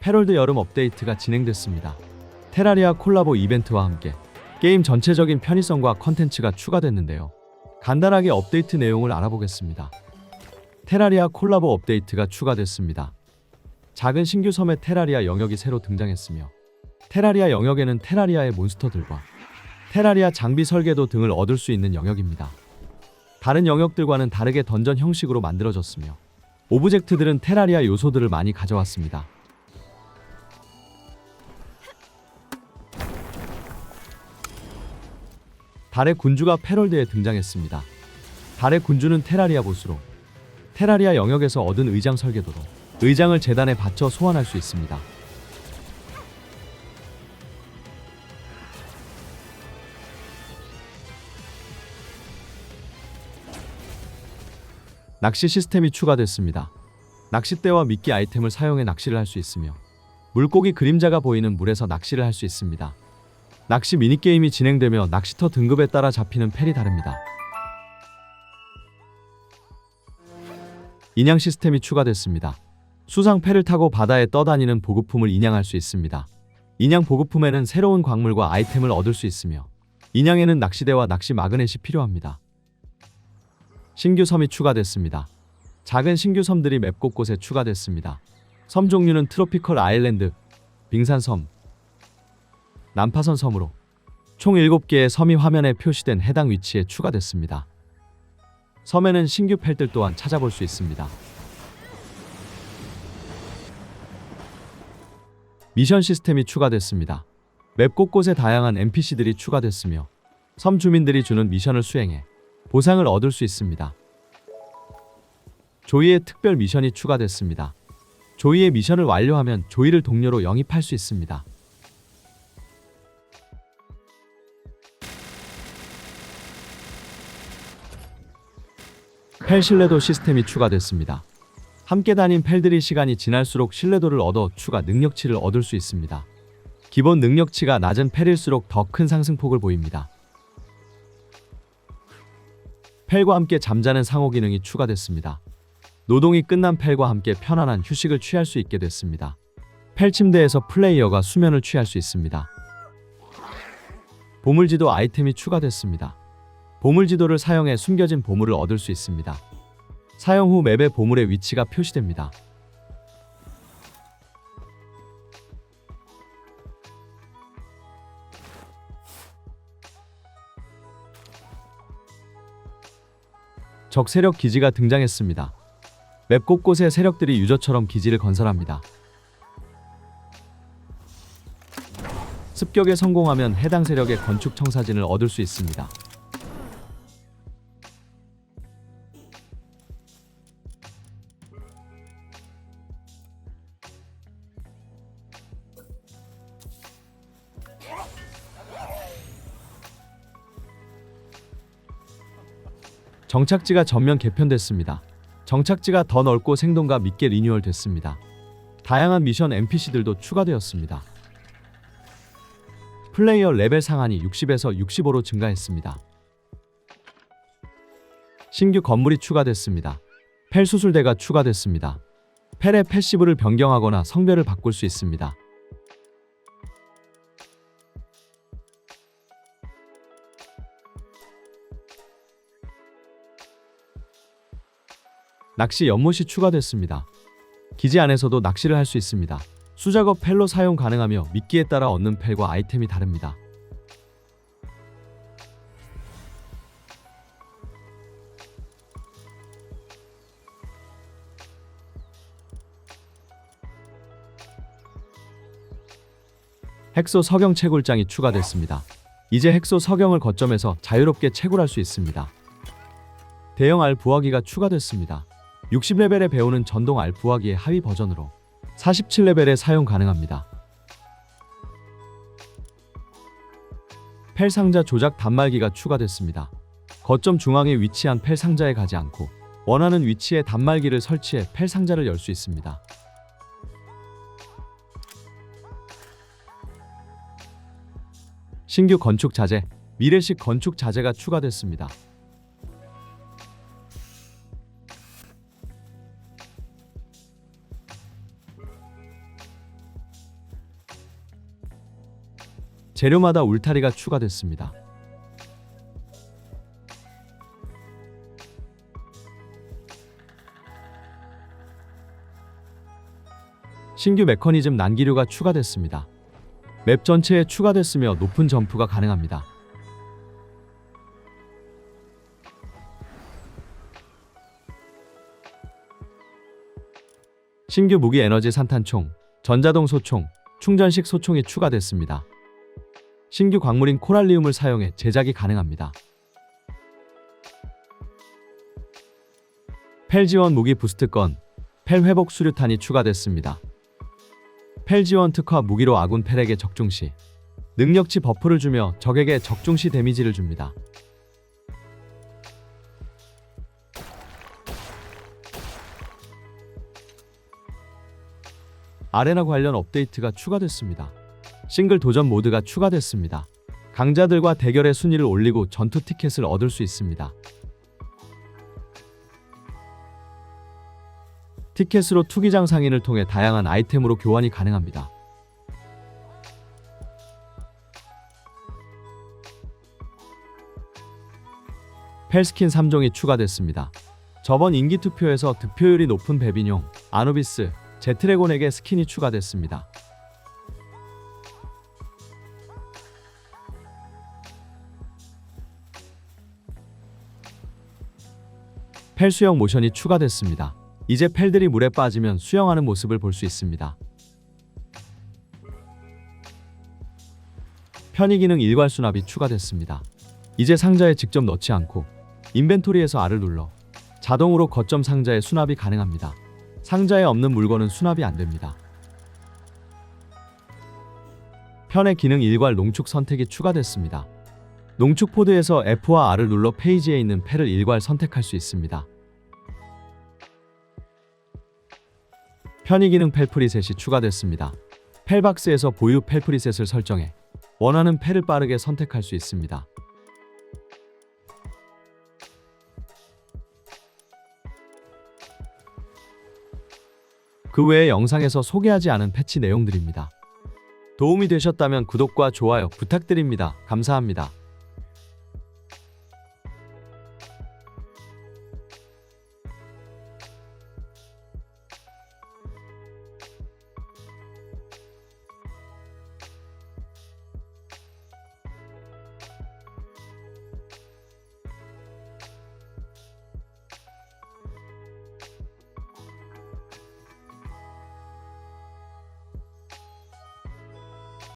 패럴드 여름 업데이트가 진행됐습니다. 테라리아 콜라보 이벤트와 함께 게임 전체적인 편의성과 컨텐츠가 추가됐는데요. 간단하게 업데이트 내용을 알아보겠습니다. 테라리아 콜라보 업데이트가 추가됐습니다. 작은 신규 섬의 테라리아 영역이 새로 등장했으며 테라리아 영역에는 테라리아의 몬스터들과 테라리아 장비 설계도 등을 얻을 수 있는 영역입니다. 다른 영역들과는 다르게 던전 형식으로 만들어졌으며 오브젝트들은 테라리아 요소들을 많이 가져왔습니다. 달의 군주가 패럴드에 등장했습니다. 달의 군주는 테라리아 보스로 테라리아 영역에서 얻은 의장 설계도로 의장을 재단에 바쳐 소환할 수 있습니다. 낚시 시스템이 추가됐습니다. 낚싯대와 미끼 아이템을 사용해 낚시를 할 수 있으며 물고기 그림자가 보이는 물에서 낚시를 할 수 있습니다. 낚시 미니게임이 진행되며 낚시터 등급에 따라 잡히는 펠이 다릅니다. 인양 시스템이 추가됐습니다. 수상 펠을 타고 바다에 떠다니는 보급품을 인양할 수 있습니다. 인양 보급품에는 새로운 광물과 아이템을 얻을 수 있으며 인양에는 낚시대와 낚시 마그넷이 필요합니다. 신규 섬이 추가됐습니다. 작은 신규 섬들이 맵 곳곳에 추가됐습니다. 섬 종류는 트로피컬 아일랜드, 빙산섬, 난파선 섬으로 총 7개의 섬이 화면에 표시된 해당 위치에 추가됐습니다. 섬에는 신규 펠들 또한 찾아볼 수 있습니다. 미션 시스템이 추가됐습니다. 맵 곳곳에 다양한 NPC들이 추가됐으며 섬 주민들이 주는 미션을 수행해 보상을 얻을 수 있습니다. 조이의 특별 미션이 추가됐습니다. 조이의 미션을 완료하면 조이를 동료로 영입할 수 있습니다. 펠 신뢰도 시스템이 추가됐습니다. 함께 다닌 펠들이 시간이 지날수록 신뢰도를 얻어 추가 능력치를 얻을 수 있습니다. 기본 능력치가 낮은 펠일수록 더 큰 상승폭을 보입니다. 펠과 함께 잠자는 상호 기능이 추가됐습니다. 노동이 끝난 펠과 함께 편안한 휴식을 취할 수 있게 됐습니다. 펠 침대에서 플레이어가 수면을 취할 수 있습니다. 보물지도 아이템이 추가됐습니다. 보물 지도를 사용해 숨겨진 보물을 얻을 수 있습니다. 사용 후 맵의 보물의 위치가 표시됩니다. 적 세력 기지가 등장했습니다. 맵 곳곳에 세력들이 유저처럼 기지를 건설합니다. 습격에 성공하면 해당 세력의 건축 청사진을 얻을 수 있습니다. 정착지가 전면 개편됐습니다. 정착지가 더 넓고 생동감 있게 리뉴얼 됐습니다. 다양한 미션 NPC들도 추가되었습니다. 플레이어 레벨 상한이 60에서 65로 증가했습니다. 신규 건물이 추가됐습니다. 펠 수술대가 추가됐습니다. 펠의 패시브를 변경하거나 성별을 바꿀 수 있습니다. 낚시 연못이 추가됐습니다. 기지 안에서도 낚시를 할 수 있습니다. 수작업 펠로 사용 가능하며 미끼에 따라 얻는 펠과 아이템이 다릅니다. 핵소 석영 채굴장이 추가됐습니다. 이제 핵소 석영을 거점에서 자유롭게 채굴할 수 있습니다. 대형 알 부화기가 추가됐습니다. 60레벨에 배우는 전동 알 부화기의 하위 버전으로 47레벨에 사용 가능합니다. 펠 상자 조작 단말기가 추가됐습니다. 거점 중앙에 위치한 펠 상자에 가지 않고 원하는 위치에 단말기를 설치해 펠 상자를 열 수 있습니다. 신규 건축 자재, 미래식 건축 자재가 추가됐습니다. 재료마다 울타리가 추가됐습니다. 신규 메커니즘 난기류가 추가됐습니다. 맵 전체에 추가됐으며 높은 점프가 가능합니다. 신규 무기 에너지 산탄총, 전자동 소총, 충전식 소총이 추가됐습니다. 신규 광물인 코랄리움을 사용해 제작이 가능합니다. 펠 지원 무기 부스트건, 펠 회복 수류탄이 추가됐습니다. 펠 지원 특화 무기로 아군 펠에게 적중 시 능력치 버프를 주며 적에게 적중 시 데미지를 줍니다. 아레나 관련 업데이트가 추가됐습니다. 싱글 도전 모드가 추가됐습니다. 강자들과 대결의 순위를 올리고 전투 티켓을 얻을 수 있습니다. 티켓으로 투기장 상인을 통해 다양한 아이템으로 교환이 가능합니다. 펠스킨 3종이 추가됐습니다. 저번 인기 투표에서 득표율이 높은 베비뇽, 아누비스, 제트레곤에게 스킨이 추가됐습니다. 펠 수영 모션이 추가됐습니다. 이제 펠들이 물에 빠지면 수영하는 모습을 볼 수 있습니다. 편의 기능 일괄 수납이 추가됐습니다. 이제 상자에 직접 넣지 않고 인벤토리에서 R을 눌러 자동으로 거점 상자에 수납이 가능합니다. 상자에 없는 물건은 수납이 안 됩니다. 편의 기능 일괄 농축 선택이 추가됐습니다. 농축 포드에서 F와 R을 눌러 페이지에 있는 펠을 일괄 선택할 수 있습니다. 편의 기능 펠 프리셋이 추가됐습니다. 펠박스에서 보유 펠 프리셋을 설정해 원하는 펠을 빠르게 선택할 수 있습니다. 그 외에 영상에서 소개하지 않은 패치 내용들입니다. 도움이 되셨다면 구독과 좋아요 부탁드립니다. 감사합니다.